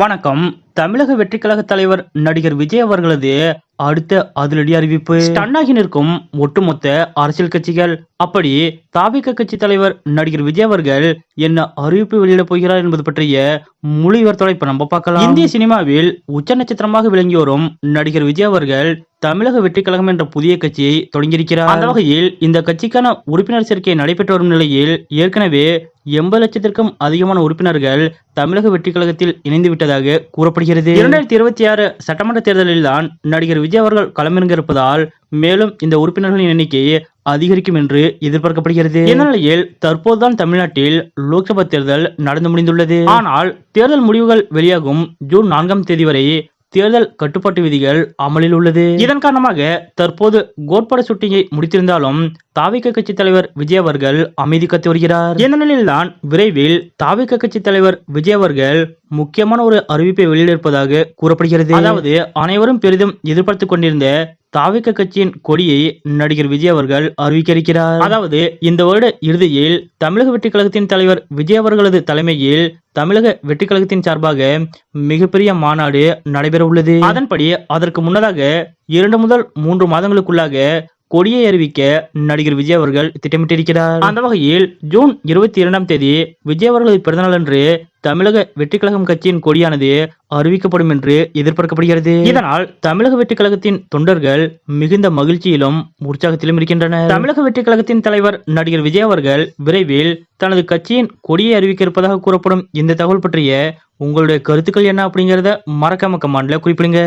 வணக்கம். தமிழக வெற்றிக்கழக தலைவர் நடிகர் விஜய் அவர்களது அடுத்த அதிரடி அறிவிப்பு. ஸ்டன்னாகி நிற்கும் ஒட்டுமொத்த அரசியல் கட்சிகள். அப்படி தாவிக கட்சி தலைவர் நடிகர் விஜய் அவர்கள் என்ன அறிவிப்பு வெளியிட போகிறார் என்பது பற்றிய முழு விவரத்தோட இப்ப நம்ம பார்க்கலாம். இந்திய சினிமாவில் உச்ச நட்சத்திரமாக விளங்கி வரும் நடிகர் விஜய் அவர்கள் தமிழக வெற்றிக்கழகம் என்ற புதிய கட்சியை தொடங்கியிருக்கிறார். அந்த வகையில் இந்த கட்சிக்கான உறுப்பினர் சேர்க்கை நடைபெற்று வரும் நிலையில் ஏற்கனவே எண்பது லட்சத்திற்கும் அதிகமான உறுப்பினர்கள் தமிழக வெற்றிக்கழகத்தில் இணைந்து விட்டதாக கூறப்படுகிறது. இரண்டாயிரத்தி இருபத்தி ஆறு சட்டமன்ற தேர்தலில் தான் நடிகர் விஜய் அவர்கள் களமிறங்க இருப்பதால் மேலும் இந்த உறுப்பினர்களின் எண்ணிக்கை அதிகரிக்கும் என்று எதிர்பார்க்கப்படுகிறது. இந்த நிலையில் தற்போதுதான் தமிழ்நாட்டில் லோக்சபா தேர்தல் நடந்து முடிந்துள்ளது? ஆனால் தேர்தல் முடிவுகள் வெளியாகும் ஜூன் நான்காம் தேதி வரை தேர்தல் கட்டுப்பாட்டு விதிகள் அமலில் உள்ளது. இதன் காரணமாக தற்போது கோட்பாடு சுட்டிங்கை முடித்திருந்தாலும் தாவிக கட்சி தலைவர் விஜய் அவர்கள் அமைதி கத்து வருகிறார். இந்த நிலையில்தான் விரைவில் தாவிக கட்சி தலைவர் விஜய் அவர்கள் முக்கியமான ஒரு அறிவிப்பை வெளியிட இருப்பதாக கூறப்படுகிறது. அதாவது அனைவரும் பெரிதும் எதிர்பார்த்து கொண்டிருந்த தாவிக கட்சியின் கொடியை நடிகர் விஜய் அவர்கள் அறிவிக்க இருக்கிறார் அதாவது இந்த வருட இறுதியில் தமிழக வெற்றி கழகத்தின் தலைவர் விஜய் அவர்களது தலைமையில் தமிழக வெற்றி கழகத்தின் சார்பாக மிகப்பெரிய மாநாடு நடைபெற உள்ளது அதன்படி அதற்கு முன்னதாக இரண்டு முதல் மூன்று மாதங்களுக்குள்ளாக கொடியை அறிவிக்க நடிகர் விஜய் அவர்கள் திட்டமிட்டிருக்கிறார். அந்த வகையில் ஜூன் இருபத்தி இரண்டாம் தேதி விஜய் அவர்களது பிறந்தநாள் அன்று தமிழக வெற்றிக்கழகம் கட்சியின் கொடியானது அறிவிக்கப்படும் என்று எதிர்பார்க்கப்படுகிறது. இதனால் தமிழக வெற்றிக்கழகத்தின் தொண்டர்கள் மிகுந்த மகிழ்ச்சியிலும் உற்சாகத்திலும் இருக்கின்றனர். தமிழக வெற்றிக்கழகத்தின் தலைவர் நடிகர் விஜய் அவர்கள் விரைவில் தனது கட்சியின் கொடியை அறிவிக்க இருப்பதாக கூறப்படும் இந்த தகவல் பற்றிய உங்களுடைய கருத்துக்கள் என்ன அப்படிங்கறத மறக்காம கமாண்ட்ல குறிப்பிடுங்க.